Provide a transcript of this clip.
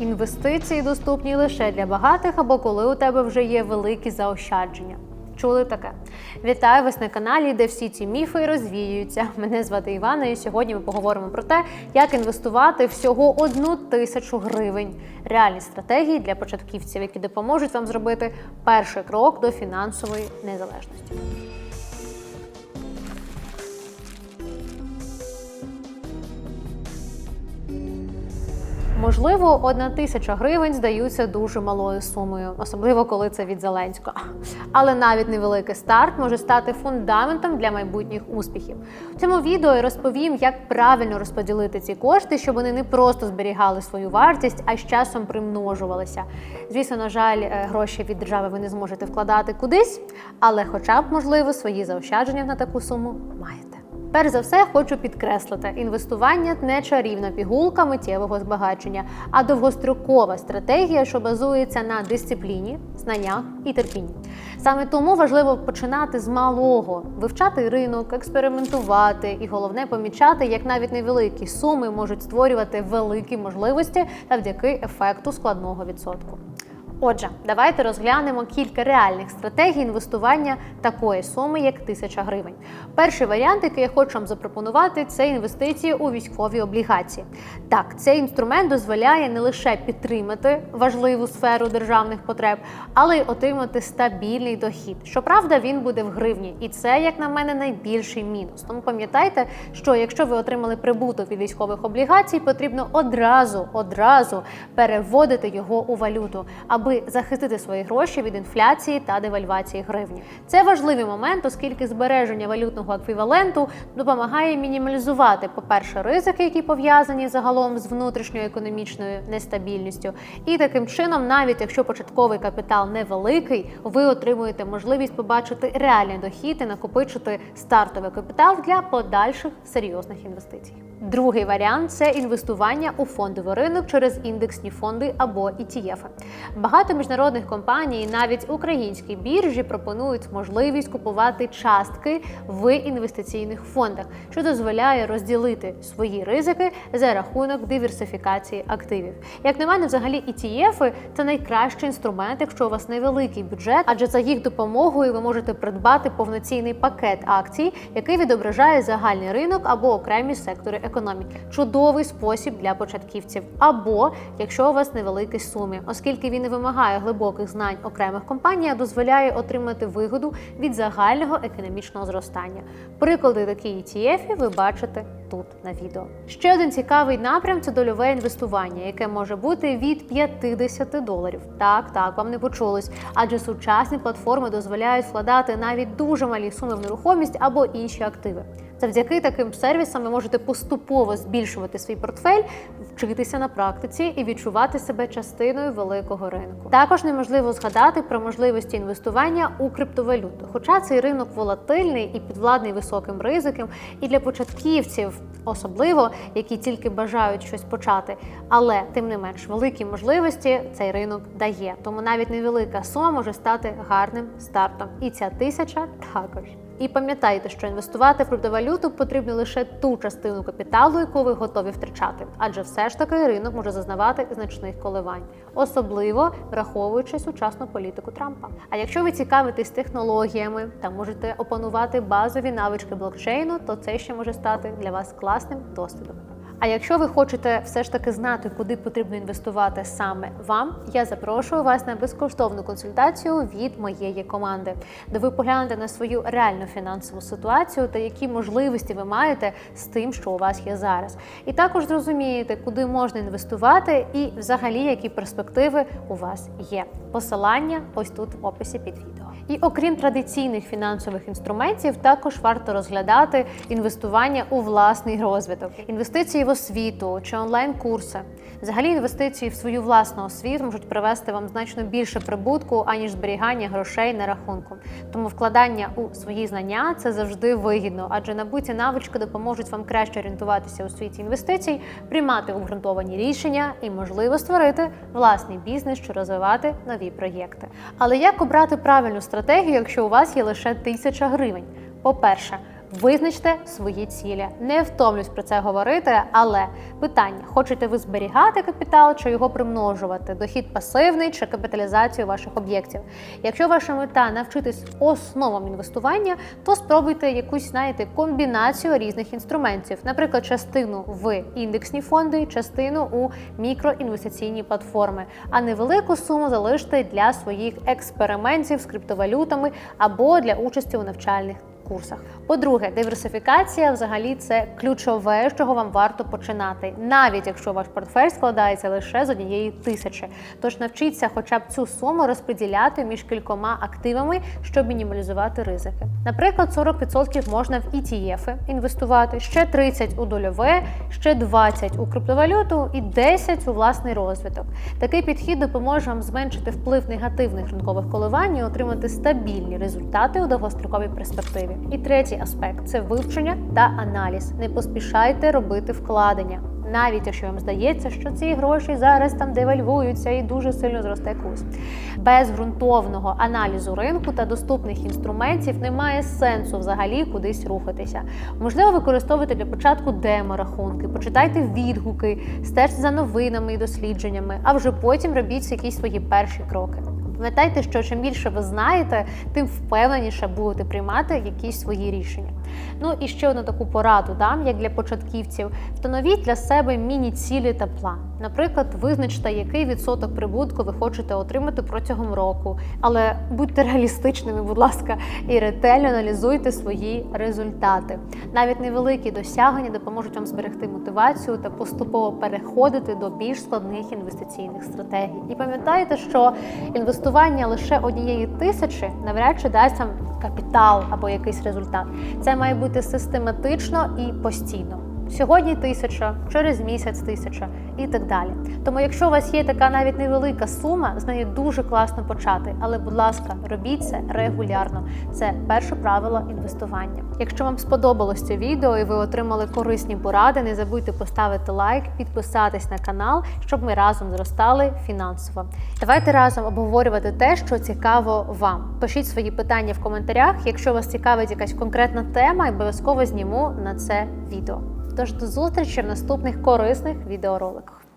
Інвестиції доступні лише для багатих або коли у тебе вже є великі заощадження. Чули таке? Вітаю вас на каналі, де всі ці міфи розвіюються. Мене звати Івана, і сьогодні ми поговоримо про те, як інвестувати всього одну тисячу гривень. Реальні стратегії для початківців, які допоможуть вам зробити перший крок до фінансової незалежності. Можливо, одна тисяча гривень здаються дуже малою сумою, особливо коли це від Зеленського. Але навіть невеликий старт може стати фундаментом для майбутніх успіхів. В цьому відео я розповім, як правильно розподілити ці кошти, щоб вони не просто зберігали свою вартість, а з часом примножувалися. Звісно, на жаль, е, гроші від держави ви не зможете вкладати кудись, але, хоча б, можливо, свої заощадження на таку суму маєте. Перш за все, хочу підкреслити, інвестування не чарівна пігулка миттєвого збагачення, а довгострокова стратегія, що базується на дисципліні, знаннях і терпінні. Саме тому важливо починати з малого, вивчати ринок, експериментувати і головне помічати, як навіть невеликі суми можуть створювати великі можливості завдяки ефекту складного відсотку. Отже, давайте розглянемо кілька реальних стратегій інвестування такої суми, як 1000 гривень. Перший варіант, який я хочу вам запропонувати, це інвестиції у військові облігації. Так, цей інструмент дозволяє не лише підтримати важливу сферу державних потреб, але й отримати стабільний дохід. Щоправда, він буде в гривні, і це, як на мене, найбільший мінус. Тому пам'ятайте, що якщо ви отримали прибуток від військових облігацій, потрібно одразу одразу переводити його у валюту, аби захистити свої гроші від інфляції та девальвації гривні. Це важливий момент, оскільки збереження валютного еквіваленту допомагає мінімалізувати, по-перше, ризики, які пов'язані загалом з внутрішньою економічною нестабільністю. І таким чином, навіть якщо початковий капітал невеликий, ви отримуєте можливість побачити реальний дохід і накопичити стартовий капітал для подальших серйозних інвестицій. Другий варіант це інвестування у фондовий ринок через індексні фонди або ETF. Багато міжнародних компаній, навіть українські біржі, пропонують можливість купувати частки в інвестиційних фондах, що дозволяє розділити свої ризики за рахунок диверсифікації активів. Як на мене, взагалі ETF – це найкращий інструмент, якщо у вас невеликий бюджет, адже за їх допомогою ви можете придбати повноцінний пакет акцій, який відображає загальний ринок або окремі сектори економіки. Чудовий спосіб для початківців, або якщо у вас невеликі суми, оскільки він не вимагає глибоких знань окремих компаній, а дозволяє отримати вигоду від загального економічного зростання. Приклади такі ETF ви бачите тут на відео. Ще один цікавий напрям це дольове інвестування, яке може бути від 50 доларів. Так, так, вам не почулось, адже сучасні платформи дозволяють вкладати навіть дуже малі суми в нерухомість або інші активи. Завдяки таким сервісам ви можете поступово збільшувати свій портфель, вчитися на практиці і відчувати себе частиною великого ринку. Також неможливо згадати про можливості інвестування у криптовалюту. Хоча цей ринок волатильний і підвладний високим ризиком, і для початківців, особливо які тільки бажають щось почати. Але тим не менш великі можливості цей ринок дає. Тому навіть невелика сума може стати гарним стартом. І ця тисяча також. І пам'ятайте, що інвестувати в криптовалюту потрібно лише ту частину капіталу, яку ви готові втрачати, адже все ж таки ринок може зазнавати значних коливань, особливо враховуючи сучасну політику Трампа. А якщо ви цікавитесь технологіями та можете опанувати базові навички блокчейну, то це ще може стати для вас класним досвідом. А якщо ви хочете все ж таки знати, куди потрібно інвестувати саме вам, я запрошую вас на безкоштовну консультацію від моєї команди, де ви поглянете на свою реальну фінансову ситуацію та які можливості ви маєте з тим, що у вас є зараз. І також зрозумієте, куди можна інвестувати, і взагалі які перспективи у вас є. Посилання ось тут в описі під відео. І окрім традиційних фінансових інструментів, також варто розглядати інвестування у власний розвиток, інвестиції в освіту чи онлайн-курси. Взагалі, інвестиції в свою власну освіту можуть привести вам значно більше прибутку, аніж зберігання грошей на рахунку. Тому вкладання у свої знання це завжди вигідно, адже набуті навички допоможуть вам краще орієнтуватися у світі інвестицій, приймати обґрунтовані рішення і, можливо, створити власний бізнес чи розвивати нові проєкти. Але як обрати правильну стратегію, якщо у вас є лише тисяча гривень? По-перше, Визначте свої цілі. Не втомлюсь про це говорити, але питання: хочете ви зберігати капітал чи його примножувати? Дохід пасивний чи капіталізацію ваших об'єктів? Якщо ваша мета навчитись основам інвестування, то спробуйте якусь знаєте комбінацію різних інструментів, наприклад, частину в індексні фонди, частину у мікроінвестиційні платформи, а невелику суму залиште для своїх експериментів з криптовалютами або для участі у навчальних курсах. По-друге, диверсифікація взагалі це ключове, з чого вам варто починати, навіть якщо ваш портфель складається лише з однієї тисячі. Тож навчіться хоча б цю суму розподіляти між кількома активами, щоб мінімалізувати ризики. Наприклад, 40% можна в ETF інвестувати, ще 30% у дольове, ще 20% у криптовалюту і 10% у власний розвиток. Такий підхід допоможе вам зменшити вплив негативних ринкових коливань і отримати стабільні результати у довгостроковій перспективі. І третій аспект це вивчення та аналіз. Не поспішайте робити вкладення. Навіть якщо вам здається, що ці гроші зараз там девальвуються і дуже сильно зросте курс. Без ґрунтовного аналізу ринку та доступних інструментів немає сенсу взагалі кудись рухатися. Можливо, використовуйте для початку демо-рахунки, почитайте відгуки, стежте за новинами і дослідженнями, а вже потім робіть якісь свої перші кроки. Пам'ятайте, що чим більше ви знаєте, тим впевненіше будете приймати якісь свої рішення. Ну і ще одну таку пораду дам, як для початківців: встановіть для себе міні-цілі та план. Наприклад, визначте, який відсоток прибутку ви хочете отримати протягом року, але будьте реалістичними, будь ласка, і ретельно аналізуйте свої результати. Навіть невеликі досягнення допоможуть вам зберегти мотивацію та поступово переходити до більш складних інвестиційних стратегій. І пам'ятайте, що інвестування лише однієї тисячі навряд чи дасть вам капітал або якийсь результат. Це має бути систематично і постійно. Сьогодні тисяча, через місяць тисяча і так далі. Тому, якщо у вас є така навіть невелика сума, з неї дуже класно почати. Але, будь ласка, робіть це регулярно. Це перше правило інвестування. Якщо вам сподобалось це відео і ви отримали корисні поради, не забудьте поставити лайк, підписатись на канал, щоб ми разом зростали фінансово. Давайте разом обговорювати те, що цікаво вам. Пишіть свої питання в коментарях. Якщо вас цікавить якась конкретна тема, обов'язково зніму на це відео. Тож до зустрічі в наступних корисних відеороликах.